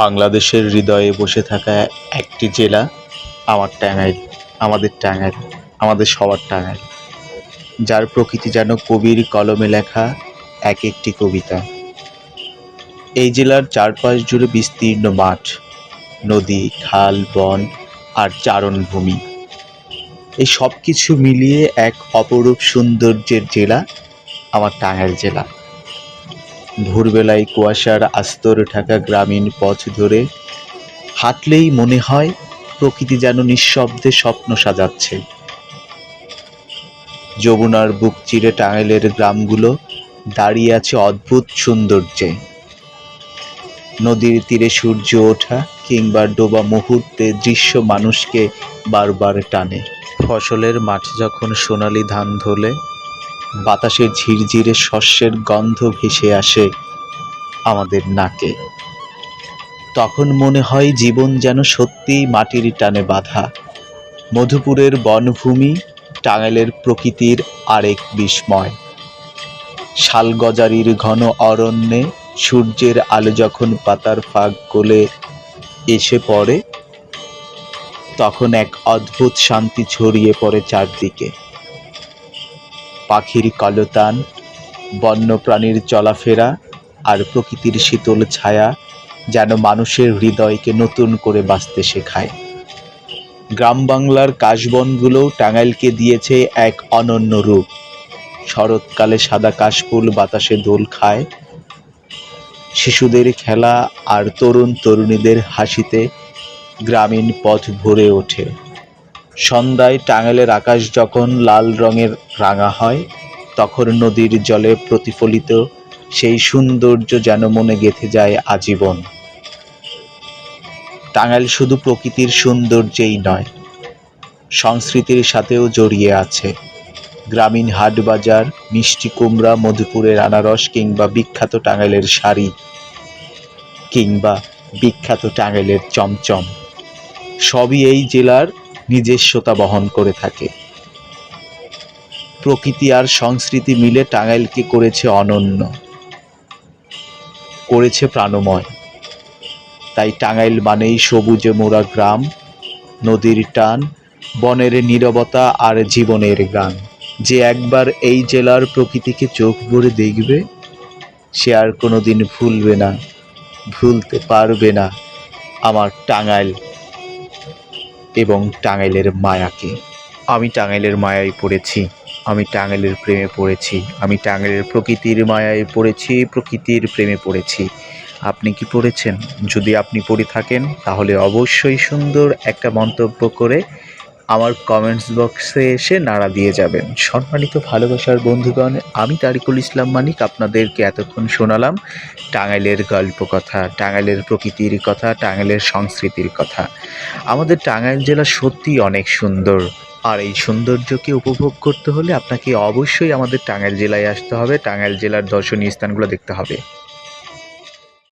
বাংলাদেশের হৃদয়ে বসে থাকা একটি জেলা আমার টাঙ্গাইল, আমাদের টাঙ্গাইল, আমাদের সবার টাঙ্গাইল। যার প্রকৃতি যেন কবির কলমে লেখা এক একটি কবিতা। এই জেলার চারপাশ জুড়ে বিস্তীর্ণ মাঠ, নদী, খাল, বন আর চারণভূমি এই সব কিছু মিলিয়ে এক অপরূপ সৌন্দর্যের জেলা আমার টাঙ্গাইল জেলা। ভোরবেলায় কুয়াশার আস্তর ঢাকা গ্রামীণ পথ ধরে হাঁটলেই মনে হয় প্রকৃতি যেন নিঃশব্দে স্বপ্ন সাজাচ্ছে। যমুনার বুক চিরে টাঙ্গাইলের গ্রামগুলো দাঁড়িয়ে আছে অদ্ভুত সৌন্দর্যে। নদীর তীরে সূর্য ওঠা কিংবা ডোবা মুহূর্তে দৃশ্য মানুষকে বারবার টানে। ফসলের মাঠ যখন সোনালি ধান ধলে বাতাসের ঝিরঝিরে শস্যের গন্ধ ভেসে আসে আমাদের নাকে। তখন মনে হয় জীবন যেন সত্যিই মাটির টানে বাঁধা। মধুপুরের বনভূমি, টাঙ্গাইলের প্রকৃতির আরেক বিস্ময়। শালগজারির ঘন অরণ্যে সূর্যের আলো যখন পাতার ফাঁক গলে এসে পড়ে, তখন এক অদ্ভুত শান্তি ছড়িয়ে পড়ে চারদিকে। পাখির কলতান, বন্যপ্রাণীর চলাফেরা আর প্রকৃতির শীতল ছায়া যেন মানুষের হৃদয়কে নতুন করে বাঁচতে শেখায়। গ্রাম বাংলার কাশবনগুলোও টাঙ্গাইলকে দিয়েছে এক অনন্য রূপ। শরৎকালে সাদা কাশফুল বাতাসে দোল খায়। শিশুদের খেলা আর তরুণ তরুণীদের হাসিতে গ্রামীণ পথ ভরে ওঠে। সন্ধ্যায় টাঙ্গাইলের আকাশ যখন লাল রঙের রাঙা হয়, তখন নদীর জলে প্রতিফলিত সেই সৌন্দর্য যেন মনে গেঁথে যায় আজীবন। টাঙ্গাইল শুধু প্রকৃতির সৌন্দর্যেই নয়, সংস্কৃতির সাথেও জড়িয়ে আছে। গ্রামীণ হাট বাজার, মিষ্টি কুমড়া, মধুপুরের আনারস কিংবা বিখ্যাত টাঙ্গাইলের শাড়ি কিংবা বিখ্যাত টাঙ্গাইলের চমচম। সবই এই জেলার নিজস্বতা বহন করে থাকে। প্রকৃতি আর সংস্কৃতি মিলে টাঙ্গাইলকে করেছে অনন্য। করেছে প্রাণময়। তাই টাঙ্গাইল মানেই সবুজে মোড়া গ্রাম, নদীর টান, বনের নীরবতা আর জীবনের গান। যে একবার এই জেলার প্রকৃতিকে চোখ ভরে দেখবে, সে আর কোনোদিন ভুলবে না, ভুলতে পারবে না আমার টাঙ্গাইল। এবং টাঙ্গাইলের মায়াকে। আমি টাঙ্গাইলের মায়ায় পড়েছি, আমি টাঙ্গাইলের প্রেমে পড়েছি, আমি টাঙ্গাইলের প্রকৃতির মায়ায় পড়েছি, প্রকৃতির প্রেমে পড়েছি। আপনি কি পড়েছেন? যদি আপনি পড়ে থাকেন, তাহলে অবশ্যই সুন্দর একটা মন্তব্য করে আমার কমেন্টস বক্সে এসে নাড়া দিয়ে যাবেন। সম্মানিত ভালোবাসার বন্ধুগণ, আমি তারিকুল ইসলাম মানিক আপনাদেরকে এতক্ষণ শোনালাম টাঙ্গাইলের গল্প কথা, টাঙ্গাইলের প্রকৃতির কথা, টাঙ্গাইলের সংস্কৃতির কথা। আমাদের টাঙ্গাইল জেলা সত্যিই অনেক সুন্দর। আর এই সৌন্দর্যকে উপভোগ করতে হলে আপনাকে অবশ্যই আমাদের টাঙ্গাইল জেলায় আসতে হবে। টাঙ্গাইল জেলার দর্শনীয় স্থানগুলো দেখতে হবে।